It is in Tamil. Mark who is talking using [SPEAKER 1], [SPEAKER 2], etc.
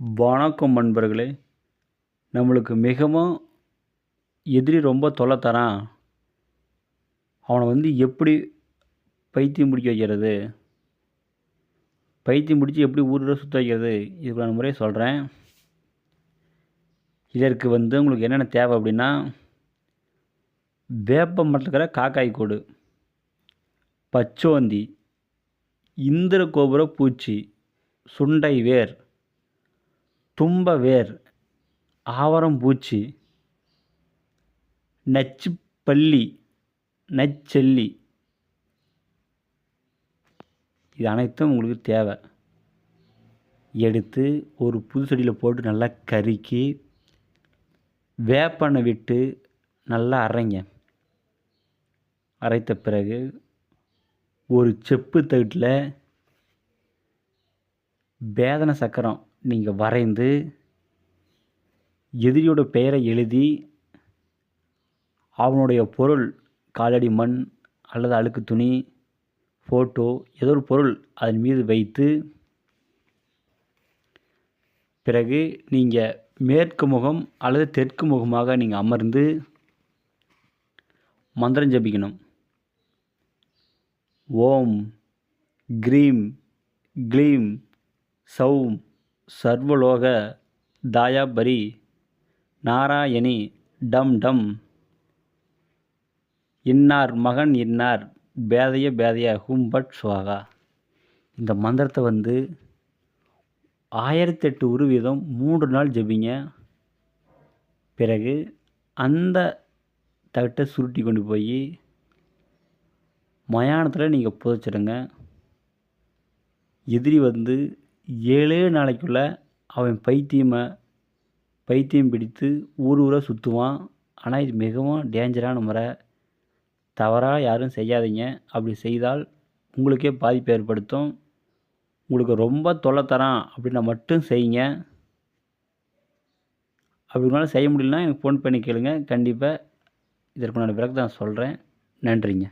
[SPEAKER 1] வணக்கம் நண்பர்களே. நம்மளுக்கு மிகவும் எதிரி ரொம்ப தொல்லை தரான். அவனை வந்து எப்படி பைத்தியம் பிடிக்க வைக்கிறது? பைத்தியம் பிடிச்சி எப்படி ஊரில் சுற்ற வைக்கிறது? இதுக்கான முறையை சொல்கிறேன் இதற்கு வந்து உங்களுக்கு என்னென்ன தேவை அப்படின்னா வேப்ப மரத்துக்கிற காக்காய் கூடு பச்சோந்தி இந்திர கோபுர பூச்சி சுண்டை வேர் தும்ப வேர் ஆவரம் பூச்சி நச்சு பல்லி நச்செல்லி. இது அனைத்தும் உங்களுக்கு தேவை. எடுத்து ஒரு புது செடியில் போட்டு நல்லா கருக்கி வேப்பண்ணை விட்டு நல்லா அரைங்க. அரைத்த பிறகு ஒரு செப்பு தட்டில் வேதனை சக்கரம் நீங்கள் வரைந்து எதிரியோட பெயரை எழுதி அவனுடைய பொருள் காலடி மண் அல்லது அழுக்கு துணி ஃபோட்டோ ஏதோ ஒரு பொருள் அதன் மீது வைத்து பிறகு நீங்கள் மேற்கு முகம் அல்லது தெற்கு முகமாக நீங்கள் அமர்ந்து மந்திரம் ஜபிக்கணும். ஓம் க்ரீம் க்ளீம் சௌம் சர்வலோக தாயாபரி நாராயணி டம் டம். இன்னார் மகன் இன்னார் பேதைய பேதைய ஹும்பட் சுவாகா. இந்த மந்திரத்தை வந்து ஆயிரத்தெட்டு உருவீதம் மூன்று நாள் ஜபிங்க. பிறகு அந்த தட்டை சுருட்டி கொண்டு போய் மயானத்தில் நீங்கள் புதைச்சிடுங்க. எதிரி வந்து ஏழே நாளைக்குள்ளே அவன் பைத்தியமை பைத்தியம் பிடித்து ஊர் ஊராக சுற்றுவான் ஆனால் இது மிகவும் டேஞ்சரான முறை. தவறாக யாரும் செய்யாதீங்க. அப்படி செய்தால் உங்களுக்கே பாதிப்பு ஏற்படுத்தும். உங்களுக்கு ரொம்ப தொல்லை தரான் அப்படின்னா மட்டும் செய்யுங்க. அப்படி உங்களால் செய்ய முடியலனா எனக்கு ஃபோன் பண்ணி கேளுங்க. கண்டிப்பாக இதற்குண்டான விளக்கத்தை நான் சொல்கிறேன் நன்றிங்க.